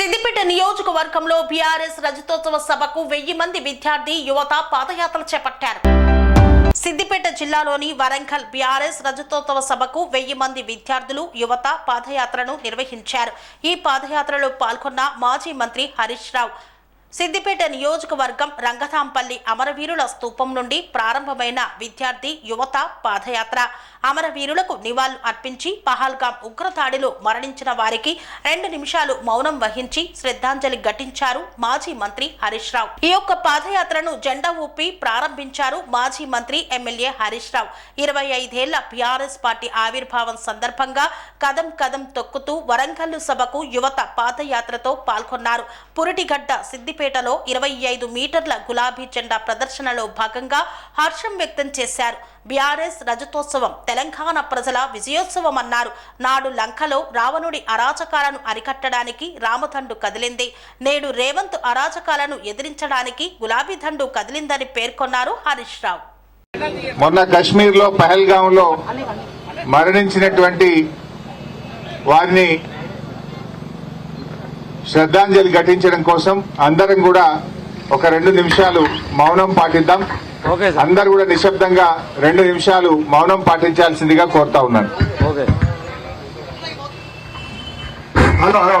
నియోజకవర్గంలో బీఆర్ఎస్ రజతోత్సవ సభకు వెయ్యి మంది విద్యార్థి యువత పాదయాత్ర చేపట్టారు. సిద్దిపేట జిల్లాలోని వరంగల్ బీఆర్ఎస్ రజతోత్సవ సభకు వెయ్యి మంది విద్యార్థులు యువత పాదయాత్రను నిర్వహించారు. ఈ పాదయాత్రలో పాల్గొన్న మాజీ మంత్రి హరీష్ రావు. సిద్దిపేట నియోజకవర్గం రంగధాంపల్లి అమరవీరుల స్తూపం నుండి ప్రారంభమైన విద్యార్థి యువత పాదయాత్ర. అమరవీరులకు నివాళులు అర్పించి పహల్గాం ఉగ్రదాడిలో మరణించిన వారికి రెండు నిమిషాలు మౌనం వహించి శ్రద్ధాంజలి ఘటించారు మాజీ మంత్రి హరీష్ రావు. ఈ యొక్క పాదయాత్రను జెండా ఊపి ప్రారంభించారు మాజీ మంత్రి ఎమ్మెల్యే హరీష్ రావు. ఇరవై ఐదేళ్ళ బీఆర్ఎస్ పార్టీ ఆవిర్భావం సందర్భంగా కదం కదం తొక్కుతూ వరంగల్లు సభకు యువత పాదయాత్రతో పాల్గొన్నారు. పురిటిగడ్డ సిద్దిపేటలో ఇరవై ఐదు మీటర్ల గులాబీ జెండా ప్రదర్శనలో భాగంగా హర్షం వ్యక్తం చేశారు. బీఆర్ఎస్ రజతోత్సవం తెలంగాణ ప్రజల విజయోత్సవం అన్నారు. నాడు లంకలో రావణుడి అరాచకాలను అరికట్టడానికి రామదండు కదిలింది. నేడు రేవంత్ అరాచకాలను ఎదిరించడానికి గులాబీ దండు కదిలిందని పేర్కొన్నారు హరీష్ రావు. మొన్న కశ్మీర్లో పహల్గాంలో మరణించినటువంటి వారిని శ్రద్ధాంజలి ఘటించడం కోసం అందరం కూడా ఒక రెండు నిమిషాలు మౌనం పాటిద్దాం. Okay sir. అందరు కూడా నిశ్శబ్దంగా రెండు నిమిషాలు మౌనం పాటించాల్సిందిగా కోరుతా ఉన్నాను. ఓకే. Hello hello.